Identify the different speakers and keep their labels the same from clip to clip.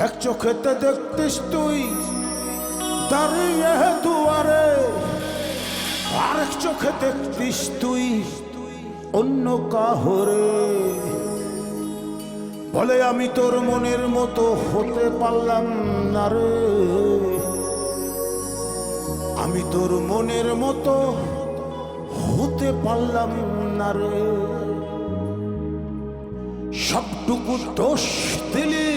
Speaker 1: এক চোখেতে দেখতিস তুই, দাঁড়িয়ে দুয়ারে। আরেক চোখে দেখতিস তুই, অন্য কাহরে। বলে, আমি তোর মনের মতো হতে পারলাম না রে। আমি তোর মনের মতো হতে পারলাম না রে। সবটুকু দোষ দিলি।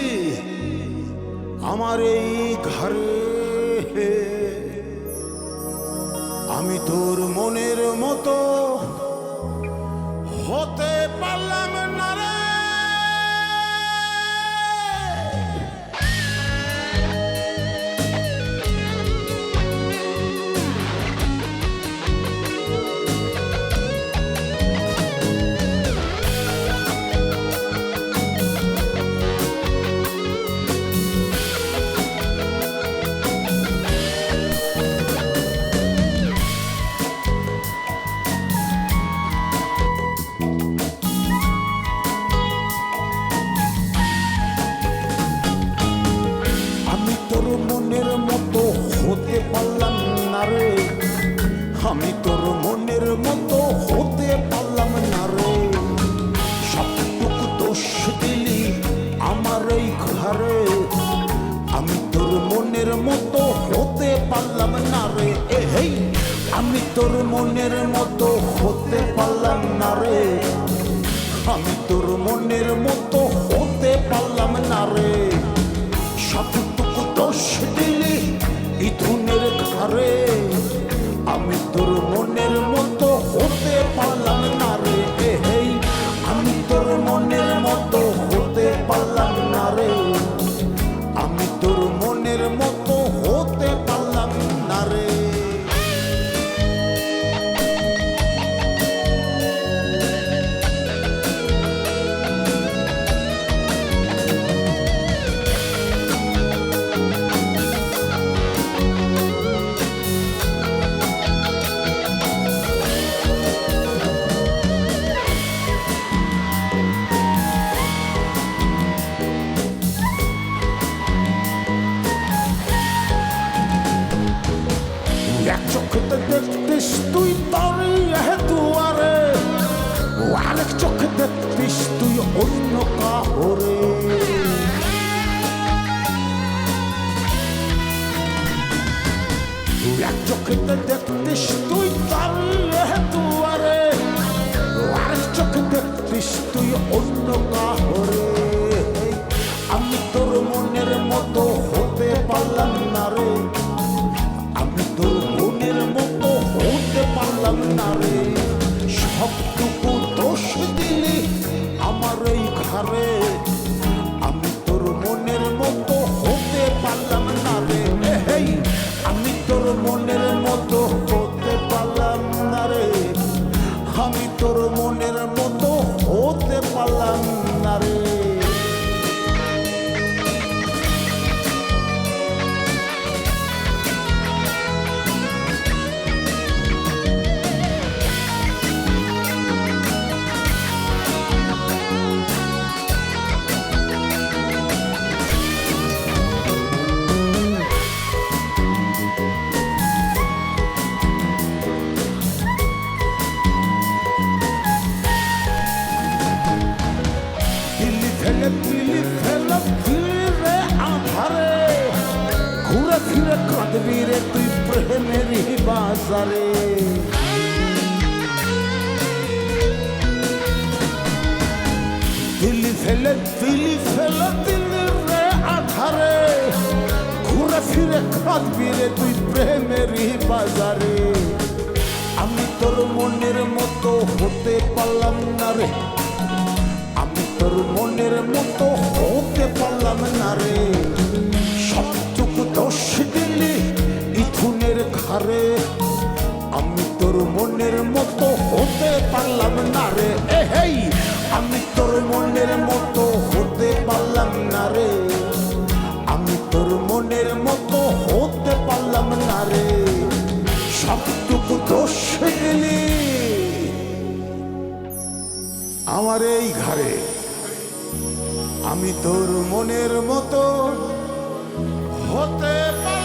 Speaker 1: আমার এই ঘরে আমি তোর মনের মতো এই ঘরে আমি তোর মনের মতো হতে পারলাম না রে। এ হেই, আমি তোর মনের মতো হতে পারলাম না রে। আমি তোর মনের মতো হতে পারলাম না রে। সবটুকু দোষ দিলি ইথুনের ঘরে আমি তোর মনের মতো হতে পারলাম না এক চোখেতে দেখতিস তুই দাঁড়িয়ে দুয়ারে ও আরেক চোখে দেখতিস তুই অন্য কাহরে। আমি তোর মনের মতো হতে পারলাম না রে, আমি তোর মনের মতো হতে পারলাম না রে। সবটুকু দোষ দিলি আমার এই ঘরে তোর প্রেমেরই বাসারে তিলি ফেলে তিলি ফেলে তিলি রে আধারে ঘুরে ফিরে খাদবি রে তুই প্রেমেরই বাজারে পারলাম না রে। হেই, আমি তোর মনের মতো হতে পারলাম না রে। আমি তোর মনের মতো হতে পারলাম না রে। সবটুকু দোষ দিলি আমার এই ঘরে আমি তোর মনের মতো হতে পারলাম